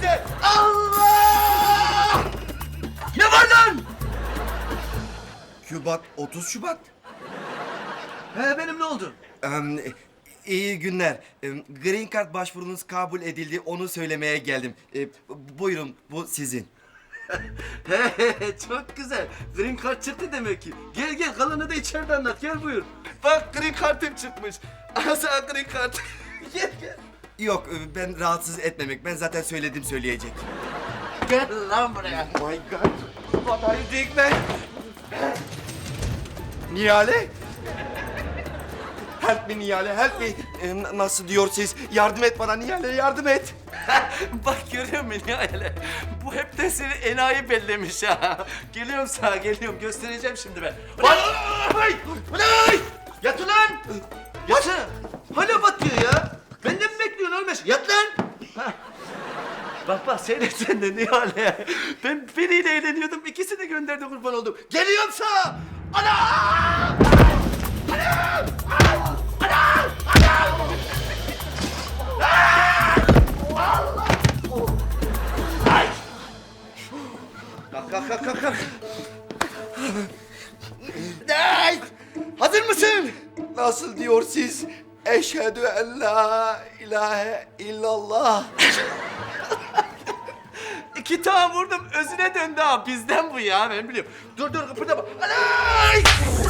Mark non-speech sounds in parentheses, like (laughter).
size. Allah! Ne var lan? Şubat, 30 Şubat. He benim ne oldu? Em, iyi günler. Em, Green Card başvurunuz kabul edildi. Onu söylemeye geldim. E, buyurun, bu sizin. (laughs) He çok güzel. Green card çıktı demek ki. Gel gel kalanı da içeride anlat gel buyur. Bak green card'ım çıkmış. Sana green card. (laughs) gel gel. Yok, e, ben rahatsız etmemek. Ben zaten söyledim söyleyecek. Gel lan buraya. My God. Doing man? Nihale? Help me Nihale, help me. E, n- nasıl diyor siz? Yardım et bana Nihale, yardım et. (laughs) Bak görüyor musun ya hele? Bu hep de seni enayi bellemiş ha. Geliyorum sana geliyorum göstereceğim şimdi ben. Bak! Ay! Ay! Yat ulan! Yat! Ha. Bak bak seyret sen de Nihale. Ben biriyle eğleniyordum. ikisini gönderdi kurban oldum. Geliyorum sana! Ana! Kalk kalk kalk kalk. kalk. Ay! Hazır mısın? Nasıl diyor siz? Eşhedü en la ilahe illallah. (laughs) İki tane vurdum özüne döndü ha. Bizden bu ya ben biliyorum. Dur dur kıpırdama. Sorry.